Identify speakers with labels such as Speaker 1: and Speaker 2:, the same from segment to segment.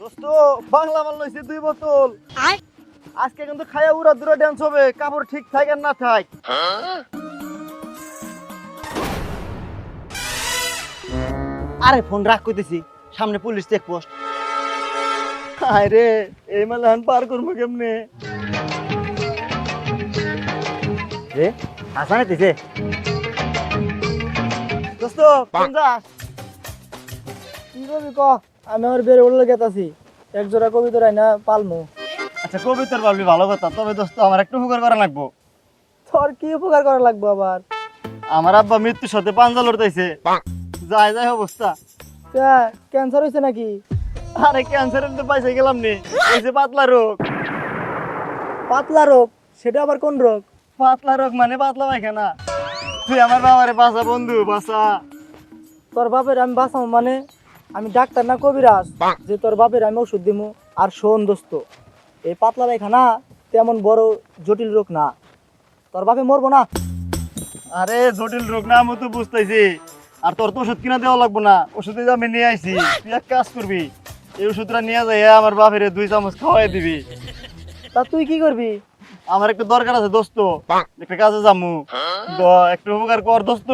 Speaker 1: দোস্ত বাংলা মাল লইছে দুই বোতল। আজকে কিন্তু খায়া উড়া দূরে ড্যান্স হবে কাপড় ঠিক থাক না থাক। আরে ফোন রাখ কইতেছি সামনে পুলিশ চেকপোস্ট আরে এই মালান পার করব কেমনে? রে হাসানে দিছে দোস্ত কোন যাস
Speaker 2: কি করবি ক? আমি আমার বের উঠলে গেতাছি এক জোড়া কবিতা রাই না পালমু।
Speaker 1: আচ্ছা কবিতার ভাবলি ভালো কথা। তবে দোস্ত আমার একটু উপকার করা লাগবো।
Speaker 2: তোর কি উপকার করা লাগবে আবার?
Speaker 1: আমার আব্বা মৃত্যুর সাথে পাঞ্জা লড়তাইছে যায় যায় অবস্থা।
Speaker 2: ক্যান্সার হয়েছে নাকি?
Speaker 1: আরে ক্যান্সারের তো পাইছে গেলাম নি। এই যে পাতলা রোগ।
Speaker 2: পাতলা রোগ? সেটা আবার কোন রোগ?
Speaker 1: পাতলা রোগ মানে পাতলা পায়খানা। তুই আমার বাবারে বাসা বন্ধু বাসা
Speaker 2: তোর বাপের আমি বাঁচাবো মানে? আমি ডাক্তার না কবিরাজ যে তোর বাপের আমি ওষুধ দিমু। আর শোন দোস্ত এই পাতলা পায়খানা তেমন বড় জটিল রোগ না। তোর বাপে মরবো না।
Speaker 1: আরে জটিল রোগ না আমি তো বুঝতেছি। আর তোর তো ওষুধ কিনা দেওয়া লাগবো না। ওষুধে আমি নিয়ে আইছি তুই এক কাজ করবি এই ওষুধটা নিয়ে যাই আমার বাপের দুই চামচ খাওয়াই দিবি।
Speaker 2: তা তুই কি করবি?
Speaker 1: আমার একটু দরকার আছে দোস্ত। একটা কাজে যামু। তো একটু উপকার কর দোস্ত।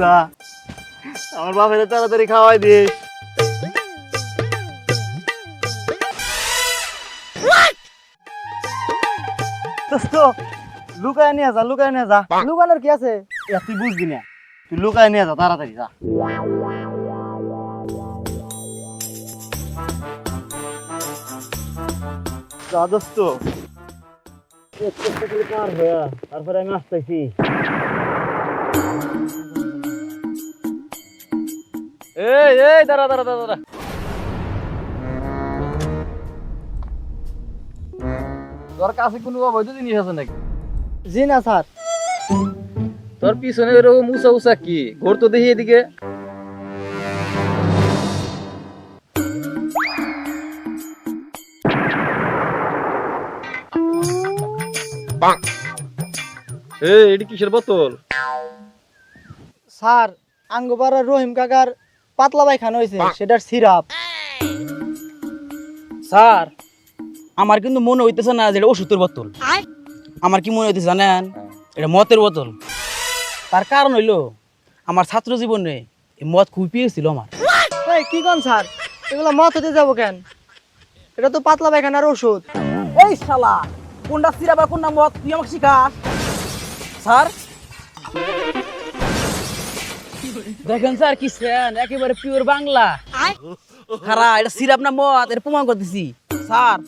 Speaker 1: যা। আমার বাপের তাড়াতাড়ি খাওয়াই দিস লুকায় নিয়ে যা লুকায় নিয়ে যা।
Speaker 2: লুকানোর কি আছে?
Speaker 1: তুই বুঝবি না। তুই লুকায় নিয়ে যা তাড়াতাড়ি যা। যা দোস্ত। তারপরে আমি আসতেছি।
Speaker 3: এই এই দাঁড়া দাঁড়া দাঁড়া তোর কাছে কোনো অবৈধ জিনিস আছে নাকি?
Speaker 2: জি না স্যার।
Speaker 3: তোর পিছনে এরকম উঁচা উঁচা কি? ঘোর তো দেখি এদিকে। এই এটি কিসের বোতল?
Speaker 2: স্যার আঙ্গপাড়ার রহিম কাকার পাতলা পায়খানা হয়েছে সেটার সিরাপ।
Speaker 4: স্যার আমার কিন্তু মনে হইতেছে না যে এটা ওষুধের বোতল। আমার কি মনে হইতেছে জানেন? এটা মতের বোতল। তার কারণ হইল আমার ছাত্র জীবনে এই মদ খুবই পেয়েছিল আমার।
Speaker 2: এই কি কোন স্যার? এগুলো মত হতে যাব কেন? এটা তো পাতলা পায়খানার ওষুধ।
Speaker 4: এই শালা কোনটা সিরাপ আর কোনটা মদ? তুই আমাকে শিখাস স্যার দেখেন স্যার কি সেন একেবারে পিওর বাংলা। খারা এটা সিরাপ না মদ এটা প্রমাণ করতেছি। স্যার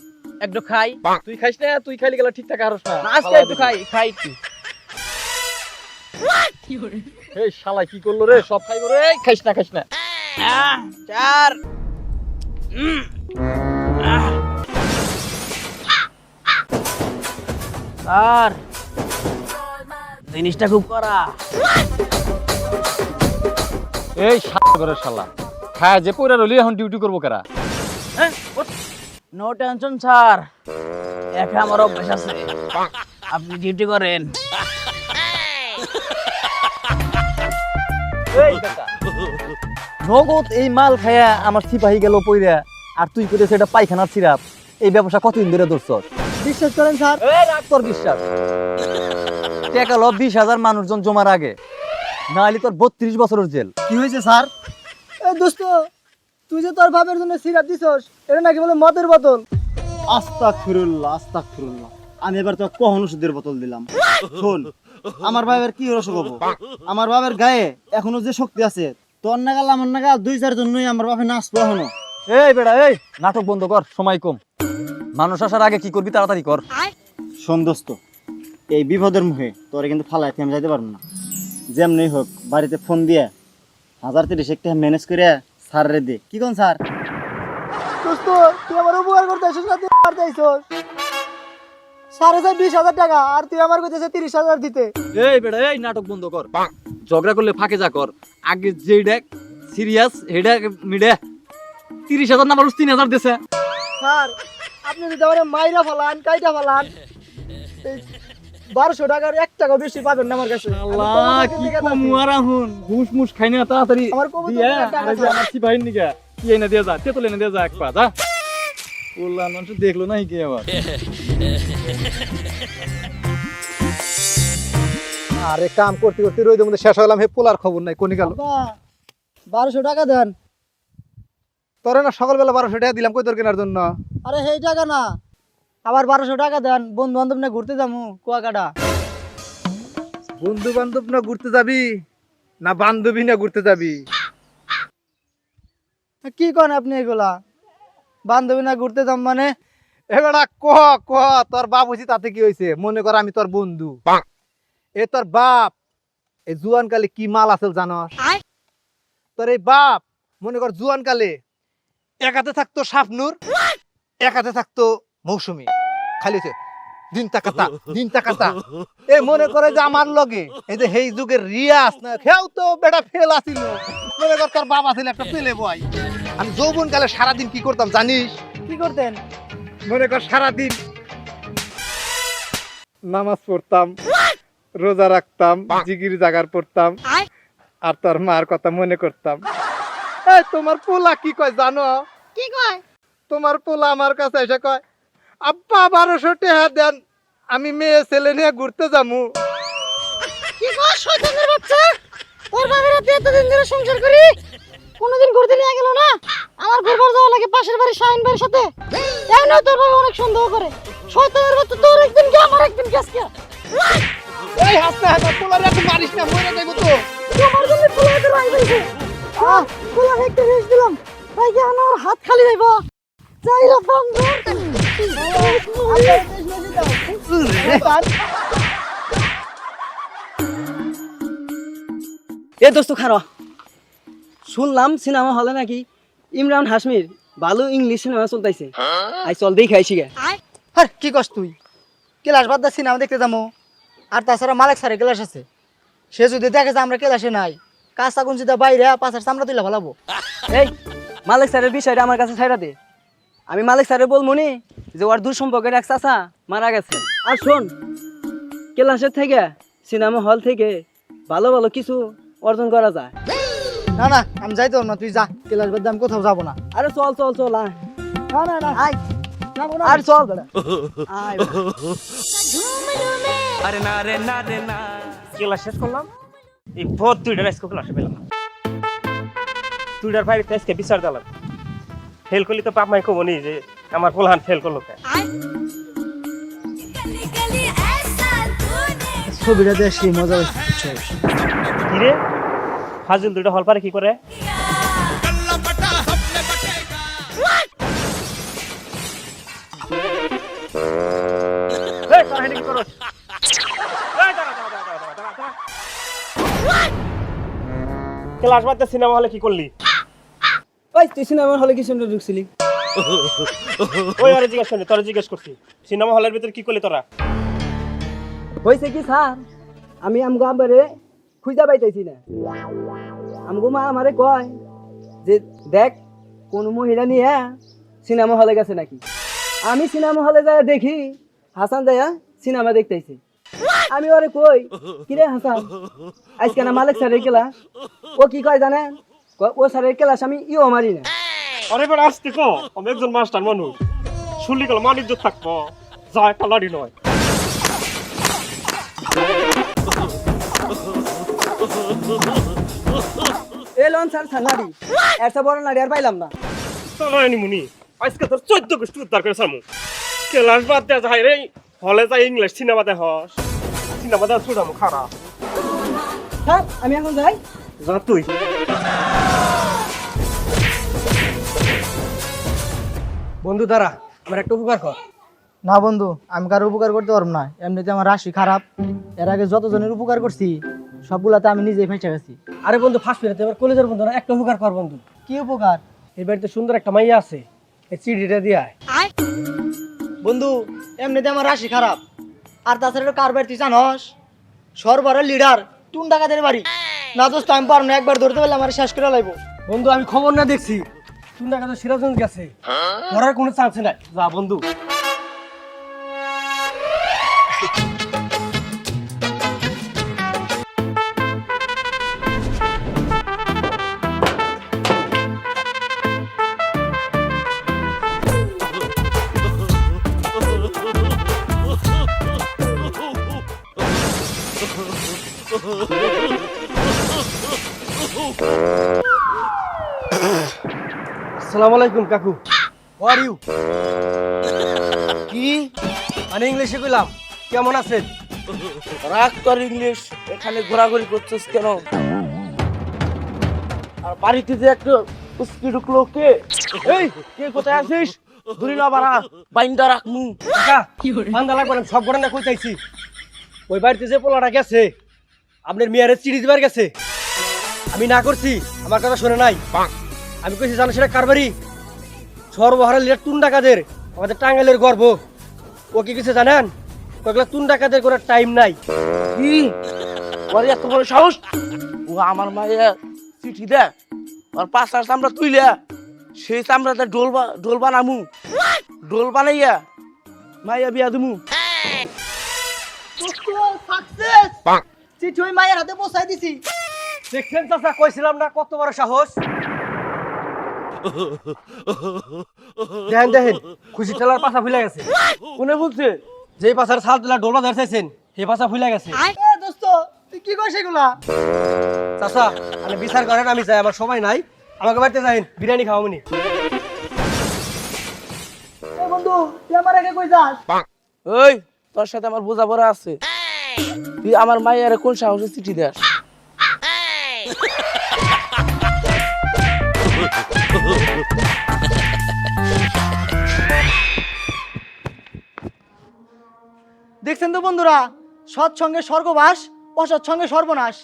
Speaker 4: একটু খাই।
Speaker 3: তুই খাইস না তুই খাইলে গেলে ঠিকঠাক আর
Speaker 4: না আজকে একটু খাই খাই একটু।
Speaker 3: এই শালা কি করল রে? সব খাইবো রে? খাইস না খাইস না।
Speaker 4: আহ, চার। স্যার। জিনিসটা খুব করা
Speaker 3: এই শালা করে শালা। খায় যে পয়রা রলি এখন ডিউটি করব কারা?
Speaker 4: No tension sir. একা আমার অভ্যাস আছে। আপনি ডিউটি করেন।
Speaker 1: নগদ এই মাল খায়া আমার সিপাহি গেল পইরা আর তুই করে সেটা পায়খানার সিরাপ। এই ব্যবসা কতদিন ধরে ধরছ
Speaker 2: বিশ্বাস করেন স্যার?
Speaker 1: তোর বিশ্বাস। টাকা লো বিশ হাজার মানুষজন জমার আগে। নাহলে তোর বত্রিশ বছরের জেল। কি হয়েছে স্যার?
Speaker 2: দোস্ত তুই যে তোর বাপের জন্য সিরাপ দিছস এটা নাকি বলে মদের বোতল?
Speaker 1: আস্তাক ফিরুল্লাহ আস্তাক ফিরুল্লাহ আমি এবার তো কখন ওষুধের বোতল দিলাম? শোন আমার বাবার কি রসক হব আমার বাবার গায়ে এখনও যে শক্তি আছে তোর নাগাল আমার নাগাল দুই চার জন্যই আমার বাপে নাচবো এখনও।
Speaker 3: এই বেড়া এই নাটক বন্ধ কর সময় কম। মানুষ আসার আগে কি করবি তাড়াতাড়ি কর।
Speaker 1: শোন দোস্ত এই বিপদের মুখে তোরে কিন্তু ফালাইতে আমি যাইতে পারব না। যেমনি হোক বাড়িতে ফোন দিয়ে হাজার তিরিশ একটা ম্যানেজ করে স্যার দে। কি কোন স্যার?
Speaker 2: দোস্ত তুই আমার উপকার করতে আসিস না তুই মারতে আইসস সাড়ে চার বিশ হাজার টাকা আর তুই আমার কইতেছে তিরিশ হাজার দিতে।
Speaker 3: এই বেড়া এই নাটক বন্ধ কর। ঝগড়া করলে ফাঁকে যা কর। আগে যেটা সিরিয়াস হেডা মিডে। তিরিশ হাজার না মানুষ তিন হাজার দিছে।
Speaker 2: স্যার আপনি যদি আমার মাইরা ফালান কাইটা ফালান বারোশো টাকার এক টাকা বেশি পাবেন না আমার কাছে।
Speaker 3: আল্লাহ কি কমু আর আহুন ঘুষ মুষ খাই না তাড়াতাড়ি
Speaker 2: আমার কবুতর।
Speaker 3: আমার কি এনে দিয়ে যা তেতুল এনে দিয়ে যা এক পা যা। মানুষ দেখল না কি আবার।
Speaker 5: আরে কাম করতে করতে রইদের মধ্যে শেষ হলাম হে পোলার খবর নাই কোনি গেল?
Speaker 2: বারোশো টাকা দেন।
Speaker 5: তোরে না সকালবেলা বারোশো টাকা দিলাম কই তোর কেনার জন্য?
Speaker 2: আরে সেই টাকা না আবার বারোশো টাকা দেন। বন্ধু বান্ধব না ঘুরতে যাব কুয়াকাটা।
Speaker 5: বন্ধু বান্ধব না ঘুরতে যাবি না বান্ধবী না ঘুরতে যাবি?
Speaker 2: কি করেন আপনি এগুলা? বান্ধবী না ঘুরতে যাম মানে?
Speaker 5: এবারে ক ক তোর বাপ তাতে কি হয়েছে মনে কর আমি তোর বন্ধু। এ তোর বাপ এই জুয়ান কালে কি মাল আছে জানস? তোর এই বাপ মনে কর জুয়ান কালে এক হাতে থাকতো শাপনুর এক হাতে থাকতো মৌসুমি। খালি হচ্ছে দিন তাকাতা দিন তাকাতা। এ মনে করে যে আমার লগে এই যে সেই যুগের রিয়াস না খেয়াও তো বেটা ফেল আসিল মনে কর তোর বাবা ছিল একটা পেলে বয়। আমি যৌবন কালে সারাদিন কি করতাম জানিস?
Speaker 2: কি করতেন?
Speaker 5: মনে কর সারাদিন নামাজ পড়তাম রোজা রাখতাম জিগির জাগার পড়তাম আর তোর মার কথা মনে করতাম। এই তোমার পোলা কি কয় জানো?
Speaker 6: কি কয়?
Speaker 5: তোমার পোলা আমার কাছে এসে কয় আব্বা বারোশো টাকা দেন। আমি মেয়ে ছেলে নিয়ে ঘুরতে যামু।
Speaker 6: কি কয় শয়তানের বাচ্চা? তোর বাবার হাতে এতদিন ধরে সংসার করি কোনোদিন ঘুরতে নিয়ে গেল না? আমার ঘুরবার যাওয়া লাগে পাশের বাড়ি শাহিন ভাইয়ের সাথে। এমন তোর বাবা অনেক সন্দেহ করে। শয়তানের বাচ্চা তোর একদিন কি আমার একদিন কি আজকে?
Speaker 5: এই হাসতে হাসতে পোলার এত মারিস না মরে যাইব তো।
Speaker 6: তোমার জন্য ফুলা হাতে রাই দিলাম। তাই কি আমার হাত খালি যাইব
Speaker 2: এ দোস্ত খারো শুনলাম সিনেমা হলে নাকি ইমরান হাসমির ভালো ইংলিশ সিনেমা চলতেছে আই চল দেখে আইছি গে। হ্যাঁ কি কস তুই? ক্লাস বাদ দা সিনেমা দেখতে যাব আর তাছাড়া মালিক স্যারের ক্লাস আছে। সে যদি দেখে যে আমরা ক্লাসে নাই কাজ থাকুন যদি বাইরে পাশের সামনে তুলে ভালাবো এই মালিক স্যারের বিষয়টা আমার কাছে ছাইরা দে। আমি মালিক স্যারের বলব নি যে ওর দূর সম্পর্কের এক চাচা মারা গেছে। আর শোন ক্লাসের থেকে সিনেমা হল থেকে ভালো ভালো কিছু অর্জন করা যায়। না না আমি যাইতে না তুই যা ক্লাস বাদ আমি কোথাও যাব না। আরে চল চল চল আয়। না না না আয়। আর চল বেটা। আয়।
Speaker 7: ক্লাস শেষ করলাম। এই ভোর দুইটার আজকে ক্লাসে পেলাম না। ভাই আজকে বিচার দিলাম ফেল করলি তো পাপ মাই কমনি যে আমার পোলহান ফেল করল কে?
Speaker 2: ছবিটা দেখছি মজা হচ্ছে
Speaker 7: কিরে? ফাজিল দুইটা হল পারে কি করে। ক্লাস বাদ সিনেমা হলে কি করলি?
Speaker 2: ওই তুই সিনেমা হলে কি শুনতে ঢুকছিলি?
Speaker 7: ওই আরে জিজ্ঞেস করলি তোরা জিজ্ঞেস করছি। সিনেমা হলের ভিতরে কি করলি তোরা?
Speaker 2: হয়েছে কি স্যার আমি আমগো আবারে খুঁজা পাইতেছি না। আমগো মা আমারে কয় যে দেখ কোন মহিলা নিয়ে সিনেমা হলে গেছে নাকি। আমি সিনেমা হলে যায় দেখি হাসান যাইয়া সিনেমা দেখতেছি। আমি ওরে কই কিরে হাসান আজকে না মালিক স্যারের ক্লাস ও কি কয় জানেন? ও স্যারের ক্লাস আমি ইও মারি না।
Speaker 7: আরে বেড়া আসতে কো আমি একজন মাস্টার মানুষ। শুনলি গেল মানিজ্য থাকব। যা একটা লাড়ি নয়
Speaker 2: এলন স্যার সালারি এত বড় নাড়ি আর পাইলাম না।
Speaker 7: চলো মুনি আজকে তোর চোদ্দ গোষ্ঠী উদ্ধার করে সামু ক্লাস বাদ দেয়া যায় রে। হলে যাই ইংলিশ সিনেমা দেখস। সিনেমা দেখা শুধামু খারাপ।
Speaker 2: স্যার আমি এখন যাই।
Speaker 7: যা তুই।
Speaker 4: বন্ধু দ্বারা আমার একটা উপকার কর।
Speaker 2: না বন্ধু আমি কারও উপকার করতে পারব না। এমনিতে আমার রাশি খারাপ। এর আগে যতজনের উপকার করছি সবগুলাতে আমি নিজেই ফেঁসে গেছি।
Speaker 4: আরে বন্ধু ফার্স্ট পেরাতে এবার কলেজের বন্ধু না একটা উপকার কর বন্ধু।
Speaker 2: কি উপকার?
Speaker 4: এই বাড়িতে সুন্দর একটা মাইয়া আছে এই চিঠিটা দিয়ে আয়।
Speaker 2: বন্ধু এমনিতে আমার রাশি খারাপ। আর তাছাড়া কার বাড়ি তুই জানস? সরবরের লিডার টুন ডাকাতের বাড়ি। না দোস্ত আমি পারব না একবার ধরতে পারলে আমার শেষ করে লাগবো
Speaker 4: বন্ধু আমি খবর না দেখছি। তুমি না যায় সিরাজগঞ্জ গেছে। ধরার কোনো চান্স নাই। যা বন্ধু।
Speaker 8: আসসালামু আলাইকুম কাকু।
Speaker 2: আর ইউ
Speaker 9: কি?
Speaker 8: মানে ইংলিশে কইলাম। কেমন আছেন?
Speaker 9: রাগ তোর ইংলিশ এখানে ঘোরাঘুরি করছিস কেন? আর বাড়িতে যে একটা উস্কি ঢুকলো কে? এই কে কোথায় আছিস? ধরি না বারা বাইন্দা রাখমু
Speaker 8: কি বান্দা লাগবে সব ঘটনা কইতাইছি। ওই বাড়িতে যে পোলাটা গেছে আপনার মেয়ারে চিড়ি দিবার গেছে। আমি না করছি আমার কথা শুনে নাই। আমি কইছি জানো সেটা কারবারি সর্বহারা লিডার তুন ডাকাদের আমাদের টাঙ্গাইলের গর্ব। ও কি কিছু জানেন? ওগুলো তুন ডাকাদের কোনো টাইম নাই।
Speaker 9: কি? ওর এত বড় সাহস? ও আমার মায়ের চিঠি দে ওর পাঁচটার চামড়া তুইলে সেই চামড়াতে ডোল বা- ডোল বানামু। ডোল বানাইয়া মাইয়া বিয়া দিমু।
Speaker 2: চিঠি ওই মায়ের হাতে পৌঁছাই দিছি।
Speaker 8: দেখছেন চাচা কইছিলাম না কত বড় সাহস। দেখেন দেখেন খুশি ঠেলার পাশা ফুলে গেছে।
Speaker 9: কোনে বলছে?
Speaker 8: যেই পাশার ধরতেছেন সেই পাশা ফুলে গেছে।
Speaker 2: এ দোস্ত তুই কি কইছ এগুলা?
Speaker 8: চাচা আমি বিচার করেন আমি যাই আমার সময় নাই। আমাকে বাড়িতে যাইন বিরিয়ানি খাওয়ামনি
Speaker 2: এ বন্ধু তুই আমার আগে কই যাস?
Speaker 9: ওই তোর সাথে আমার বোঝাপড়া আছে। তুই আমার মায়ের কোন সাহসে চিঠি দেয়
Speaker 2: দেখছেন তো বন্ধুরা সৎ সঙ্গে স্বর্গবাস অসৎ সঙ্গে সর্বনাশ।